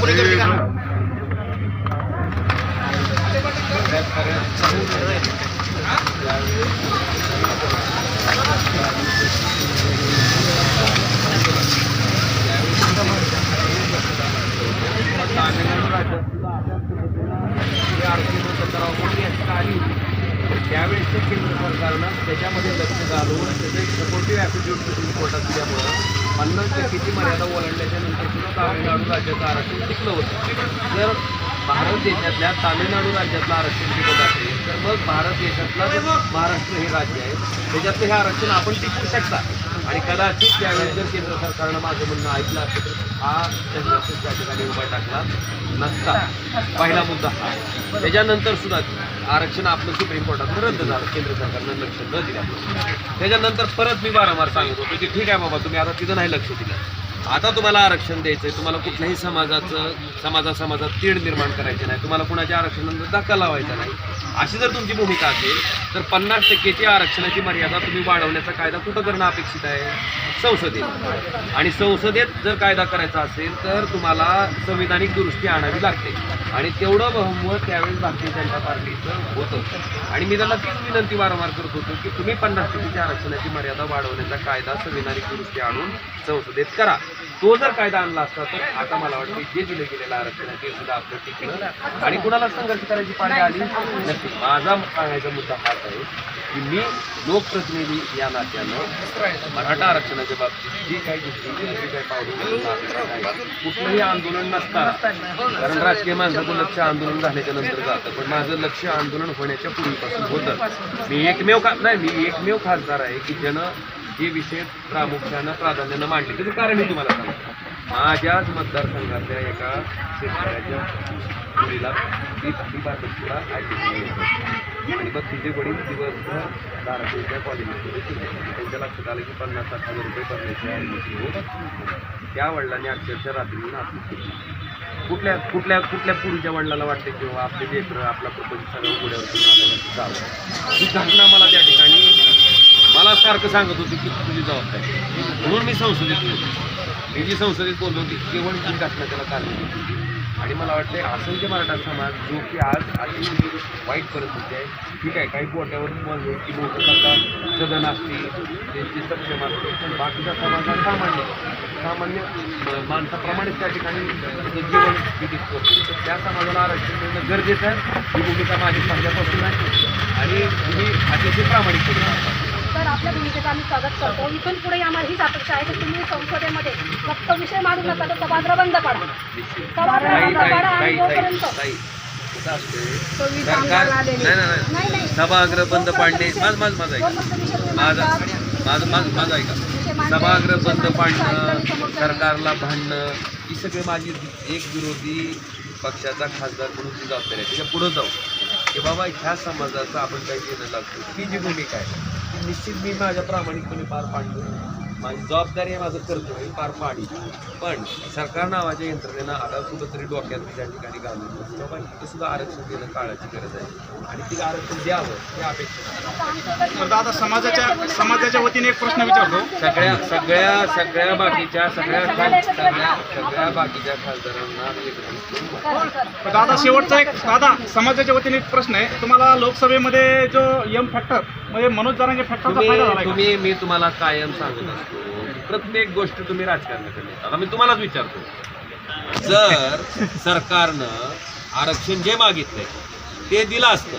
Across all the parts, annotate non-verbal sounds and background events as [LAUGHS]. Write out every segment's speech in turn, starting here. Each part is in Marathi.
पुढे करते का त्यावेळेसच्या केंद्र सरकारनं त्याच्यामध्ये लक्ष घालून त्याचे सपोर्टिव्ह सुप्रीम कोर्टात पन्नास टक्केची मर्यादा ओलांडल्याच्या नंतर सुद्धा तामिळनाडू राज्याचं आरक्षण टिकलं होतं. जर भारत देशातल्या तामिळनाडू राज्यातलं आरक्षण टिकत असेल तर मग भारत देशातलं महाराष्ट्र हे राज्य आहे. त्याच्यातलं हे आरक्षण आपण टिकवू शकता. आणि कदाचित त्यावेळेस जर केंद्र सरकारनं माझं म्हणणं ऐकलं असेल तर हा चंद्रशेठ त्या ठिकाणी उभा टाकला नसता. पहिला मुद्दा हा. त्याच्यानंतर सुद्धा आरक्षण आपलं सुप्रीम कोर्टात रद्द झालं. केंद्र सरकारनं लक्ष न दिल्यामुळे. त्याच्यानंतर परत मी वारंवार सांगत होतो की ठीक आहे बाबा तुम्ही आता तिथं नाही लक्ष दिलं. आता तुम्हाला आरक्षण द्यायचं आहे तुम्हाला कुठल्याही समाजाचं समाजा समाजात तीड निर्माण करायचे नाही तुम्हाला कुणाच्या आरक्षणाला धक्का लावायचा नाही. अशी जर तुमची भूमिका असेल तर पन्नास टक्केची आरक्षणाची मर्यादा तुम्ही वाढवण्याचा कायदा कुठं करणं अपेक्षित आहे? संसदेत. आणि संसदेत जर कायदा करायचा असेल तर तुम्हाला संविधानिक दुरुस्ती आणावी लागते. आणि तेवढं बहुमत त्यावेळेस भारतीय जनता पार्टीचं होतं. आणि मी त्याला तीच विनंती वारंवार करत होतो की तुम्ही पन्नास टक्केच्या आरक्षणाची मर्यादा वाढवण्याचा कायदा संविधानिक दुरुस्ती आणून संसदेत करा. तो जर कायदा आणला असता तर आता मला वाटतं जे दिलं गेलेलं आरक्षण आहे ते सुद्धा आपलं टिकलं. आणि कुणाला संघर्ष करायची पाणी आली? नक्की. माझा सांगायचा मुद्दा हाच आहे की मी लोकप्रतिनिधी या नात्यानं मराठा आरक्षणाच्या बाबतीत जी काही गोष्टी जी काही पावलं कुठलंही आंदोलन नसताना कारण राजकीय माणसाचं लक्ष आंदोलन झाल्याच्यानंतर जातं. पण माझं लक्ष आंदोलन होण्याच्या पूर्वीपासून होतं. मी एकमेव खा नाही मी एकमेव खासदार आहे की ज्यानं हे विषय प्रामुख्यानं प्राधान्यानं मांडले. त्याचं कारण मी तुम्हाला सांगतो. माझ्याच मतदारसंघातल्या एका शेतकऱ्याच्या मुलीला ती ती ऐकली आणि मग तिचे वडील दिवसभर धाराशिवच्या कॉलेजमध्ये त्यांच्या लक्षात आलं की पन्नास साठ हजार रुपये भरण्याची ॲडमिशन होत त्या वडिलांनी अक्षरशः रात्री नाशिक केली. कुठल्या कुठल्या कुठल्या पुढच्या वडिलाला वाटते किंवा आपले लेकरं आपला प्रपंच सगळं पुढ्यावरती जावं? ही घटना मला त्या ठिकाणी मला सारखं सांगत होती की तुझी जबाबदारी. म्हणून मी संसदेत बोललो मी जी संसदेत बोललो ती केवळ ही घटना त्याला कारणीभूत होती. आणि मला वाटते असंख्य मराठा समाज जो की आज अतिशय वाईट परिस्थिती आहे ठीक आहे काही पोट्यावर बोलले की लोक आता सदन असतील त्यांची सक्षम असते पण बाकीचा समाज हा सामान्य सामान्य माणसाप्रमाणेच त्या ठिकाणी जीवन व्यतीत करतो तर त्या समाजाला आरक्षण मिळणं गरजेचं आहे. ही भूमिका माझी पहिल्यापासून आहे. आणि तुम्ही अतिशय प्रामाणिकपणे सांगता तर आपल्या भूमिकेचं आम्ही स्वागत करतो. इथून पुढे आम्हाला हीच अपेक्षा आहे. की तुम्ही संसदेमध्ये फक्त विषय मांडू नका तर सभागृह बंद सभागृह ताई बंद करा आणि जोपर्यंत सभागृह बंद पाडणे माझ माझ माझं जो माझं मांडता, माझं माझं माझं ऐका. सभागृह बंद पाडणं सरकारला भांडणं ही सगळी माझी एक विरोधी पक्षाचा खासदार म्हणून ती जबाबदारी आहे. त्याच्या पुढं जाऊ. की बाबा ह्या समाजाचं आपण काही देणं लागतो ही जी भूमिका आहे निश्चित मी माझ्या प्रामाणिकपणे पार पाडतो माझी जबाबदारी आहे माझं कर्तव्य आहे, पार पाडी पण सरकार नावाच्या यंत्रणेनं आता कुठंतरी डोक्यात त्या ठिकाणी घालून. बाबा इथं सुद्धा आरक्षण देणं काळाची गरज आहे आणि ते आरक्षण द्यावं हे अपेक्षा. आता दादा समाजाच्या समाजाच्या वतीने एक प्रश्न विचारतो सगळ्या सगळ्या सगळ्या बाकीच्या सगळ्या सगळ्या सगळ्या बाकीच्या खासदारांना दादा शेवटचा एक दादा समाजाच्या वतीने एक प्रश्न आहे तुम्हाला लोकसभेमध्ये जो यम फॅक्टर म्हणजे मनोज जरांगे का? तुम्ही मी तुम्हाला कायम सांगत असतो प्रत्येक गोष्ट तुम्ही राजकारणाकडे. आता मी तुम्हालाच विचारतो. जर सरकारनं आरक्षण जे मागितलंय ते दिलं असतं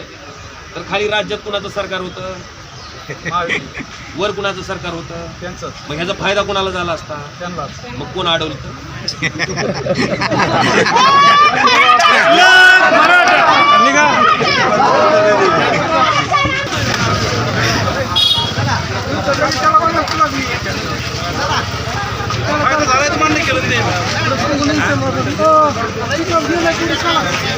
तर खाली राज्यात कुणाचं सरकार होतं. [LAUGHS] वर कुणाचं सरकार होतं? त्यांचंच मग ह्याचा फायदा कुणाला झाला असता? त्यांनाच. मग कोण अडवलं [LAUGHS] চলো